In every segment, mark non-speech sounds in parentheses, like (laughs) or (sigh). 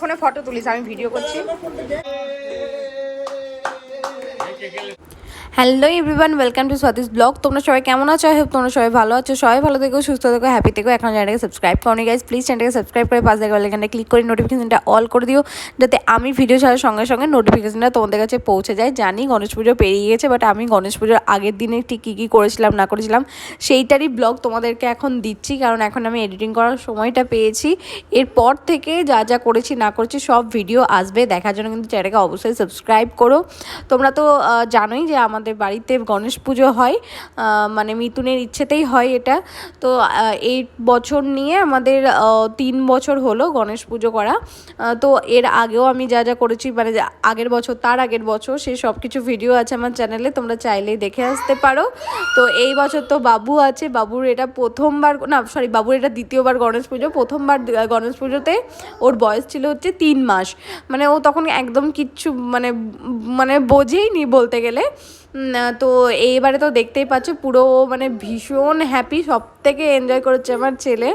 ফোনে ফটো তুলিস আমি ভিডিও করছি। Hello everyone, welcome to Swati's blog. তোমরা সবাই কেমন আছো? আই হোপ তোমরা সবাই ভালো আছো। সবাই ভালো থেকো, সুস্থ থেকো হ্যাপি থেকো। এখন চ্যানেলটাকে সাবস্ক্রাইব করো গাইজ প্লিজ চ্যানেলটাকে সাবস্ক্রাইব করে পাশে বেল আইকনটা ক্লিক করে নোটিফিকেশনটা অল করে দিও, যাতে আমি ভিডিও ছাড়ার সঙ্গে সঙ্গে নোটিফিকেশনটা তোমাদের কাছে পৌঁছে যায়। জানি গণেশ পুজো পেরিয়ে গেছে বাট আমি গণেশ পুজোর আগের দিনে ঠিক কী কী করেছিলাম, না করেছিলাম, সেইটারই ব্লগ তোমাদেরকে এখন দিচ্ছি, কারণ এখন আমি এডিটিং করার সময়টা পেয়েছি। এরপর থেকে যা যা করেছি, না করেছি, সব ভিডিও আসবে। দেখার জন্য কিন্তু চ্যানেলকে অবশ্যই সাবস্ক্রাইব করো। তোমরা তো জানোই যে আমাদের বাড়িতে গণেশ পুজো হয় মানে মিথুনের ইচ্ছেতেই হয় এটা। তো এই বছর নিয়ে আমাদের তিন বছর হলো গণেশ পুজো করা। তো এর আগেও আমি যা যা করেছি মানে আগের বছর, তার আগের বছর সেই সব কিছু ভিডিও আছে আমার চ্যানেলে তোমরা চাইলেই দেখে আসতে পারো। তো এই বছর তো বাবু আছে, বাবুর এটা প্রথমবার, না সরি বাবুর এটা দ্বিতীয়বার গণেশ পুজো। প্রথমবার গণেশ পুজোতে ওর বয়স ছিল হচ্ছে তিন মাস। মানে ও তখন একদম কিচ্ছু মানে মানে বোঝেই নি বলতে গেলে। তো এইবারে তো দেখতেই পাচ্ছ, পুরো মানে ভীষণ হ্যাপি সব থেকে এনজয় করেছে আমার ছেলে।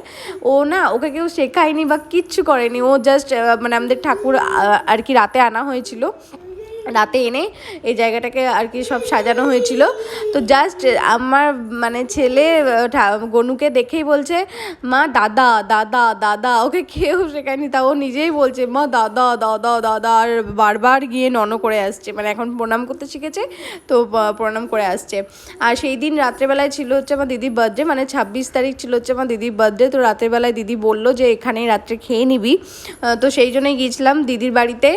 ও না, ওকে কেউ শেখায়নি বা কিচ্ছু করেনি, ও জাস্ট মানে আমাদের ঠাকুর আর কি রাতে আনা হয়েছিল। রাতে এনে এই জায়গাটাকে আর কি সব সাজানো হয়েছিল। তো জাস্ট আমার মানে ছেলে গনুকে দেখেই বলছে, মা, দাদা দাদা দাদা। ওকে কেউ শেখায়নি, তা ও নিজেই বলছে, মা, দাদা দাদা দাদা। আর বারবার গিয়ে নন করে আসছে। মানে এখন প্রণাম করতে শিখেছে, তো প্রণাম করে আসছে। আর সেই দিন রাত্রেবেলায় ছিল হচ্ছে আমার দিদির বার্থডে মানে ছাব্বিশ তারিখ ছিল হচ্ছে আমার দিদির বার্থডে তো রাত্রেবেলায় দিদি বলল যে, এখানেই রাত্রে খেয়ে নিবি। তো সেই জন্যই গিয়েছিলাম দিদির বাড়িতে।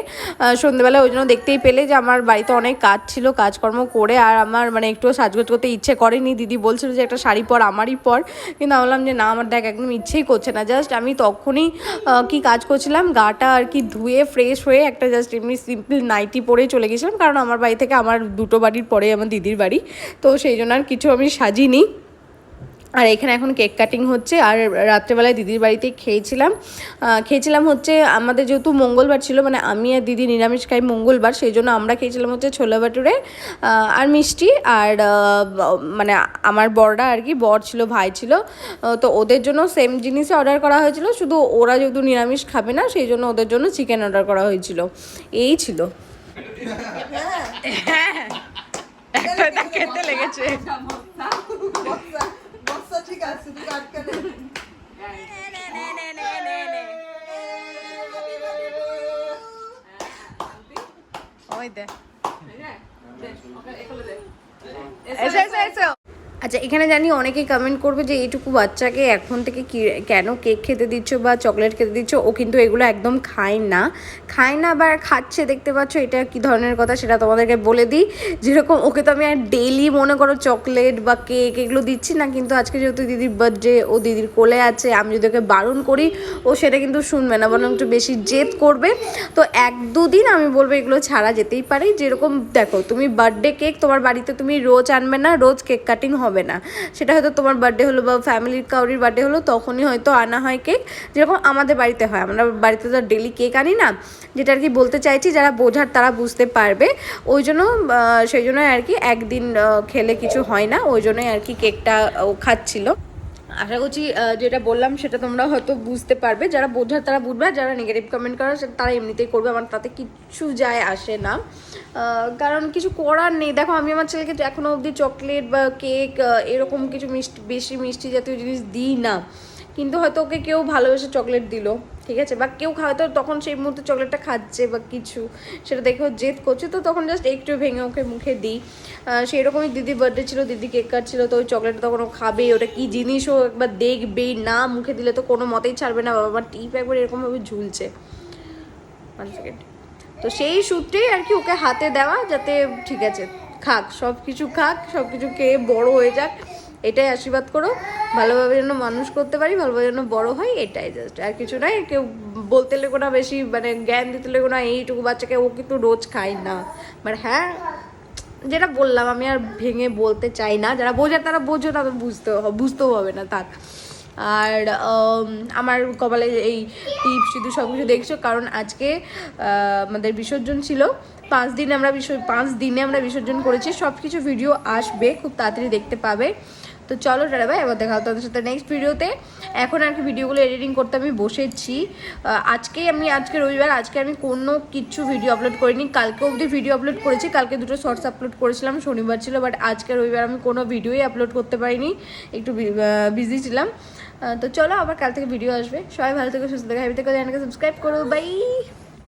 সন্ধ্যেবেলায় ওই জন্য দেখতেই পেলে যে আমার বাড়িতে অনেক কাজ ছিল, কাজকর্ম করে আর আমার মানে একটু সাজগোজ করতে ইচ্ছে করেনি। দিদি বলছিল যে একটা শাড়ি পর, আমারই পর। কিন্তু আমি বললাম যে না, আমার দেখ একদম ইচ্ছেই করছে না। জাস্ট আমি তখনই কি কাজ করছিলাম, গাটা আর কি ধুয়ে ফ্রেশ হয়ে একটা জাস্ট এমনি সিম্পল নাইটি পরে চলে গেছিলাম। কারণ আমার বাড়ি থেকে আমার দুটো বাড়ির পরে আমার দিদির বাড়ি। তো সেই জন্য আর কিছু আমি সাজিনি। আর এখানে এখন কেক কাটিং হচ্ছে আর রাত্রেবেলায় দিদির বাড়িতে খেয়েছিলাম। খেয়েছিলাম হচ্ছে আমাদের যেহেতু মঙ্গলবার ছিল মানে আমি আর দিদি নিরামিষ খাই মঙ্গলবার সেই জন্য আমরা খেয়েছিলাম হচ্ছে ছোলা ভাটুরে আর মিষ্টি আর মানে আমার বড়রা আর কি বর ছিল ভাই ছিল। তো ওদের জন্য সেম জিনিসই অর্ডার করা হয়েছিল শুধু ওরা যেহেতু নিরামিষ খাবে না সেই জন্য ওদের জন্য চিকেন অর্ডার করা হয়েছিল। এই ছিল। হ্যাঁ। (laughs) খেতে লেগেছে। ওই দে এসো এসো এসো আচ্ছা এখানে জানি অনেকেই কমেন্ট করবে যে, এইটুকু বাচ্চাকে এখন থেকে কেন কেক খেতে দিচ্ছ বা চকলেট খেতে দিচ্ছ? ও কিন্তু এগুলো একদম খায় না। খায় না বা খাচ্ছে, দেখতে পাচ্ছ এটা কি ধরনের কথা সেটা তোমাদেরকে বলে দিই। যেরকম ওকে তো আমি আর ডেইলি মনে করো চকলেট বা কেক এগুলো দিচ্ছি না, কিন্তু আজকে যেহেতু দিদির বার্থডে ও দিদির কোলে আছে, আমি যদি ওকে বারণ করি, ও সেটা কিন্তু শুনবে না বরং একটু বেশি জেদ করবে। তো এক দুদিন আমি বলব এগুলো ছাড়া যেতেই পারে। যেরকম দেখো, তুমি বার্থডে কেক তোমার বাড়িতে তুমি রোজ আনবে না, রোজ কেক কাটিং হবে। না। সেটা হয়তো তোমার বার্থডে হলো বা ফ্যামিলির কাউরির বার্থডে হলো, তখনই হয়তো আনা হয় কেক যেরকম আমাদের বাড়িতে হয়, আমরা বাড়িতে তো ডেলি কেক আনি না। যেটা আর কি বলতে চাইছি, যারা বোঝার তারা বুঝতে পারবে। ওই জন্য সেই জন্যই আর কি একদিন খেলে কিছু হয় না, ওই জন্যই আর কি কেকটা ও খাচ্ছিল। আশা করছি যেটা বললাম সেটা তোমরা হয়তো বুঝতে পারবে। যারা বোঝার তারা বুঝবে যারা নেগেটিভ কমেন্ট করার সেটা তারা এমনিতেই করবে, আমার তাতে কিছু যায় আসে না। কারণ কিছু করার নেই। দেখো, আমি আমার ছেলেকে এখনও অবধি চকলেট বা কেক এরকম কিছু মিষ্টি বেশি মিষ্টি জাতীয় জিনিস দিই না। কিন্তু হয়তো ওকে কেউ ভালোবেসে চকলেট দিল। ঠিক আছে? বা কেউ হয়তো তখন সেই মুহূর্তে চকলেটটা খাচ্ছে বা কিছু, সেটা দেখে জেদ করছে, তো তখন জাস্ট একটু ভেঙে ওকে মুখে দিই। সেই রকমই দিদি বার্থডে ছিল, দিদি কেক কাটছিল, তো ওই চকলেটটা তখন ও খাবে ওটা কী জিনিস ও একবার দেখবেই। না, মুখে দিলে তো কোনো মতেই ছাড়বে না, বাবা, আমার টিপ একবার এরকমভাবে ঝুলছে। তো সেই সূত্রেই আর কি ওকে হাতে দেওয়া, যাতে ঠিক আছে, খাক সব কিছু খাক সব কিছু খেয়ে বড় হয়ে যাক। এটাই আশীর্বাদ করো। ভালোভাবে যেন মানুষ করতে পারি, ভালোভাবে যেন বড় হয় এটাই জাস্ট আর কিছু নাই, কেউ বলতে লেগো না বেশি মানে জ্ঞান দিতে লেগো না, এইটুকু বাচ্চাকে ও কিন্তু রোজ খায় না। বাট হ্যাঁ যেটা বললাম, আমি আর ভেঙে বলতে চাই না। যারা বোঝে, তারা বোঝো তাদের বুঝতে বুঝতেও হবে না তার আর আমার কপালে এই টিপ শুধু সব কিছু দেখছ, কারণ আজকে আমাদের বিসর্জন ছিল। পাঁচ দিন আমরা বিসর্জন, পাঁচ দিনে আমরা বিসর্জন করেছি সব কিছু ভিডিও আসবে, খুব তাড়াতাড়ি দেখতে পাবে। তো চলো টাটা ভাই এবার দেখা তাদের সাথে নেক্সট ভিডিওতে এখন আর কি ভিডিওগুলো এডিটিং করতে আমি বসেছি। আহ, আজকেই আমি আজকে রবিবার আজকে আমি কোনো কিছু ভিডিও আপলোড করিনি। কালকে অবধি ভিডিও আপলোড করেছি কালকে দুটো শর্টস আপলোড করেছিলাম শনিবার ছিল বাট আজকে রবিবার আমি কোনো ভিডিওই আপলোড করতে পারিনি। একটু বিজি ছিলাম। তো চলো আবার কাল থেকে ভিডিও আসবে। সবাই ভালো থেকে সুস্থ থেকে হ্যাপি থেকে সাবস্ক্রাইব করো। বাই